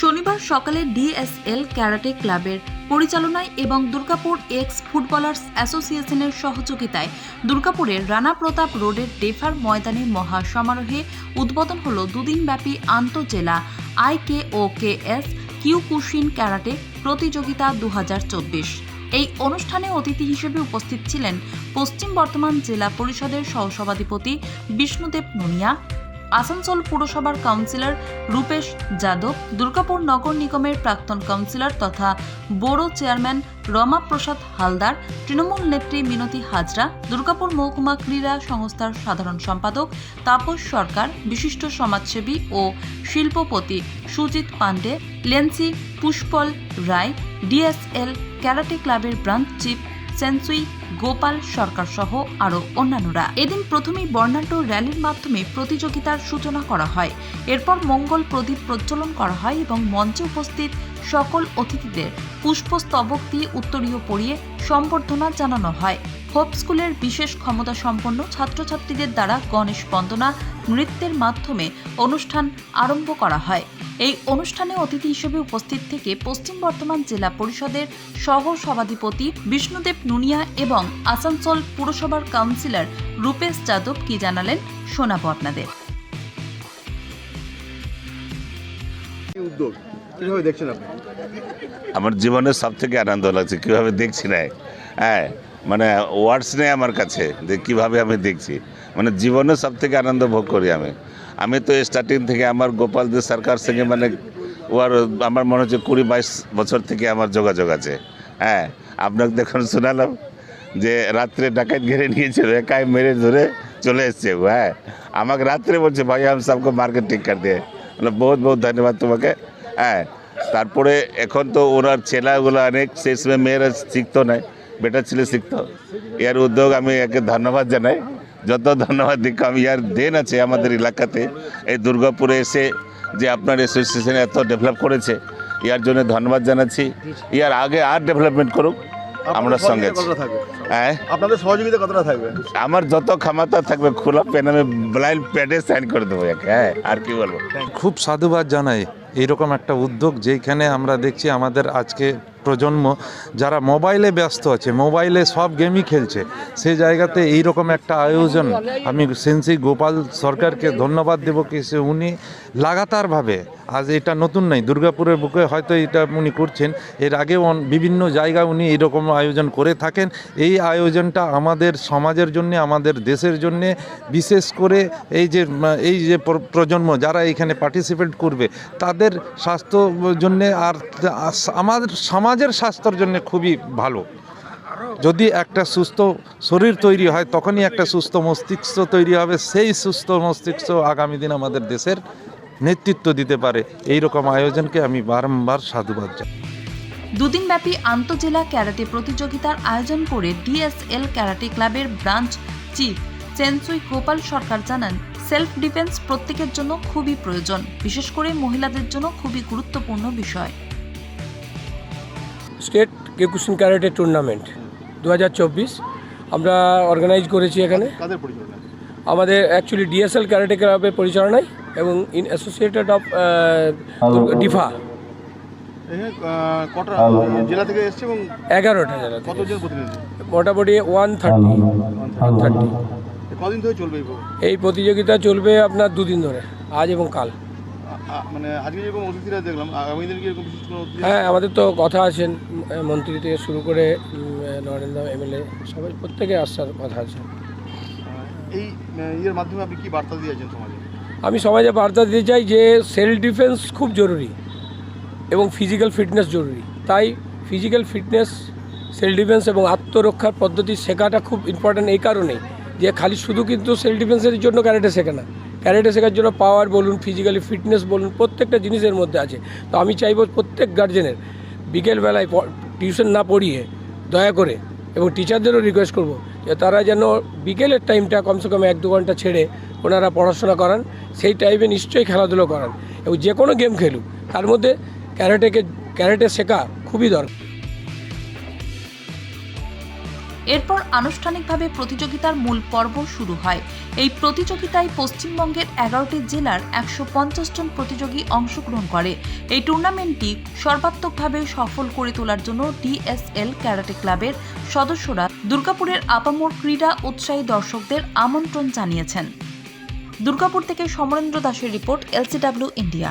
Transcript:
শনিবার সকালে DSL karate ক্লাবের পরিচালনায় এবং দুর্গাপুর এক্স ফুটবলার্স অ্যাসোসিয়েশনের সহযোগিতায় দুর্গাপুরের রানা প্রতাপ রোডের ডেফার ময়দানে মহা সমারোহে উদ্বোধন হল দুদিনব্যাপী আন্তঃজেলা আইকে ও কে এস কিউকুশিন ক্যারাটে প্রতিযোগিতা দু হাজার চব্বিশ। এই অনুষ্ঠানে অতিথি হিসেবে উপস্থিত ছিলেন পশ্চিম বর্ধমান জেলা পরিষদের সহসভাধিপতি বিষ্ণুদেব নুনিয়া আসানসোল পুরসভার কাউন্সিলর রূপেশ যাদব, দুর্গাপুর নগর নিগমের প্রাক্তন কাউন্সিলর তথা বোরো চেয়ারম্যান রমা প্রসাদ হালদার, তৃণমূল নেত্রী মিনতি হাজরা, দুর্গাপুর মহকুমা ক্রীড়া সংস্থার সাধারণ সম্পাদক তাপস সরকার, বিশিষ্ট সমাজসেবী ও শিল্পপতি সুজিত পান্ডে লেন্সি পুষ্পল রায় ডিএসএল, ক্যারাটে ক্লাবের branch chief sensei Gopal Sarkar সহ আরও অন্যান্যরা। এদিন প্রথমেই বর্ণাঢ্য র্যালির মাধ্যমে প্রতিযোগিতার সূচনা করা হয়। এরপর মঙ্গল প্রদীপ প্রজ্বলন করা হয় এবং মঞ্চে উপস্থিত সকল অতিথিদের পুষ্পস্তবক দিয়ে উত্তরীয় পরিয়ে সম্বর্ধনা জানানো হয়। হোপ স্কুলের বিশেষ ক্ষমতা সম্পন্ন ছাত্রছাত্রীদের দ্বারা গণেশ বন্দনা নৃত্যের মাধ্যমে অনুষ্ঠান আরম্ভ করা হয়। এই অনুষ্ঠানে অতিথি হিসেবে উপস্থিত থেকে পশ্চিম বর্ধমান জেলা পরিষদের সহ সভাধিপতি বিষ্ণুদেব নুনিয়া এবং আসানসোল পুরসভার কাউন্সিলর রূপেশ যাদব কি জানালেন শোনাবো আপনাদের। উদ্যোগ? কীভাবে দেখছেন আপনি? আমার জীবনের সব থেকে আনন্দ লাগছে কীভাবে দেখছি না হ্যাঁ মানে ওয়ার্ডস নেই আমার কাছে যে কীভাবে আমি দেখছি। মানে জীবনে সব থেকে আনন্দ ভোগ করি আমি। আমি তো স্টার্টিং থেকে আমার গোপাল দে সরকার সঙ্গে মানে ওর আমার মনে হচ্ছে কুড়ি বাইশ বছর থেকে আমার যোগাযোগ আছে। হ্যাঁ আপনাকে দেখুন, শোনালাম যে রাত্রে ডাকাত ঘিরে নিয়েছিল একাই মেরে ধরে চলে এসছে হ্যাঁ। আমাকে রাত্রে বলছে, ভাই, আমি সবকে মার্কেট ঠিক কর দিয়ে মানে বহুত বহুত ধন্যবাদ তোমাকে। হ্যাঁ তারপরে এখন তো ওনার ছেলেগুলো অনেক সেই সময় মেয়েরা শিখতো না বেটা ছেলে শিখতো। এর উদ্যোগ আমি একে ধন্যবাদ জানাই। যত ধন্যবাদ দিক আমি ইয়ার দেন আছে আমাদের এলাকাতে এই দুর্গাপুরে এসে যে আপনার অ্যাসোসিয়েশন এত ডেভেলপ করেছে ইয়ার জন্য ধন্যবাদ জানাচ্ছি। ইয়ার আগে আর ডেভেলপমেন্ট করুক আমরা সঙ্গে হ্যাঁ? আপনাদের সহযোগিতা কতটা থাকবে? আমার যত ক্ষমতা থাকবে খোলা পেন আমি ব্লাইন্ড প্যাডে সাইন করে দেবো হ্যাঁ আর কি বলব? খুব সাধুবাদ জানাই এইরকম একটা উদ্যোগ যেখানে আমরা দেখছি আমাদের আজকে প্রজন্ম যারা মোবাইলে ব্যস্ত আছে, মোবাইলে সব গেমই খেলছে সেই জায়গাতে এই রকম একটা আয়োজন আমি সেন্সি গোপাল সরকারকে ধন্যবাদ দেবো কি সে উনি লাগাতারভাবে, আজ এটা নতুন নাই দুর্গাপুরের বুকে হয়তো এটা উনি করছেন, এর আগেও বিভিন্ন জায়গায় উনি এরকম আয়োজন করে থাকেন, এই আয়োজনটা আমাদের সমাজের জন্য, আমাদের দেশের জন্য, বিশেষ করে এই যে এই যে প্রজন্ম যারা এখানে পার্টিসিপেট করবে, তাদের স্বাস্থ্য জন্য আর আমাদের সমাজের স্বাস্থ্যর জন্য খুবই ভালো। যদি একটা সুস্থ শরীর তৈরি হয়, তখনই একটা সুস্থ মস্তিষ্ক তৈরি হবে। সেই সুস্থ মস্তিষ্ক আগামী দিন আমাদের দেশের নেতৃত্ব দিতে পারে। এই রকম আয়োজনকে আমি বারংবার সাধুবাদ জানাই। দুদিন ব্যাপী আন্তজেলা ক্যারাটে প্রতিযোগিতার আয়োজন করে ডিএসএল ক্যারাটে ক্লাবের branch chief sensei Gopal Sarkar জানান, সেলফ ডিফেন্স প্রত্যেকের জন্য খুবই প্রয়োজন। বিশেষ করে মহিলাদের জন্য খুবই গুরুত্বপূর্ণ বিষয়। স্টেট কেকুশন ক্যারেটে টুর্নামেন্ট দু হাজার চব্বিশ। আমরা অর্গানাইজ করেছি এখানে। কাদের পরিচালনা? আমাদের অ্যাকচুয়ালি ডিএসএল ক্যারেটে ক্লাবের পরিচালনায় এবং ইন অ্যাসোসিয়েটেড অফ ডিফা জেলা থেকে এসছে এবং এগারোটা জেলা মোটামুটি ওয়ান থার্টি ওয়ান থার্টি কদিন ধরে চলবে এই প্রতিযোগিতা চলবে আপনার দুদিন ধরে আজ এবং কাল। মানে আজকে যেরকম অতিথিরা দেখলাম আগামী দিন কি এরকম বিশেষ কোনো হ্যাঁ আমাদের তো কথা আছেন মন্ত্রী থেকে শুরু করে নরেন্দ্র এমএলএ সবাই প্রত্যেকে আসার কথা আছে। এই ইয়ের মাধ্যমে আপনি কি বার্তা দিয়েছেন সমাজে? আমি সমাজে বার্তা দিতে চাই যে সেলফ ডিফেন্স খুব জরুরি এবং ফিজিক্যাল ফিটনেস জরুরি। তাই ফিজিক্যাল ফিটনেস সেলফ ডিফেন্স এবং আত্মরক্ষার পদ্ধতি শেখাটা খুব ইম্পর্ট্যান্ট এই কারণেই যে খালি শুধু কিন্তু সেলফ ডিফেন্সের জন্য ক্যারেটে শেখে না। ক্যারেটে শেখার জন্য পাওয়ার বলুন ফিজিক্যালি ফিটনেস বলুন, প্রত্যেকটা জিনিসের মধ্যে আছে। তো আমি চাইব প্রত্যেক গার্জেনের বিকেলবেলায় টিউশন না পড়িয়ে দয়া করে এবং টিচারদেরও রিকোয়েস্ট করব যে তারা যেন বিকেলের টাইমটা কমসে কম এক দু ঘণ্টা ছেড়ে ওনারা পড়াশোনা করান, সেই টাইমে নিশ্চয়ই খেলাধুলো করান এবং যে কোনো গেম খেলুক, তার মধ্যে ক্যারেটেকে ক্যারেটে শেখা খুবই দরকার। এরপর আনুষ্ঠানিকভাবে প্রতিযোগিতার মূল পর্ব শুরু হয়। এই প্রতিযোগিতায় পশ্চিমবঙ্গের এগারোটি জেলার একশো পঞ্চাশ জন প্রতিযোগী অংশগ্রহণ করে। এই টুর্নামেন্টটি সর্বাত্মকভাবে সফল করে তোলার জন্য ডিএসএল ক্যারাটে ক্লাবের সদস্যরা দুর্গাপুরের আপামোর ক্রীড়া উৎসাহী দর্শকদের আমন্ত্রণ জানিয়েছেন। দুর্গাপুর থেকে সমরেন্দ্র দাসের রিপোর্ট, এলসিডাব্লিউ ইন্ডিয়া।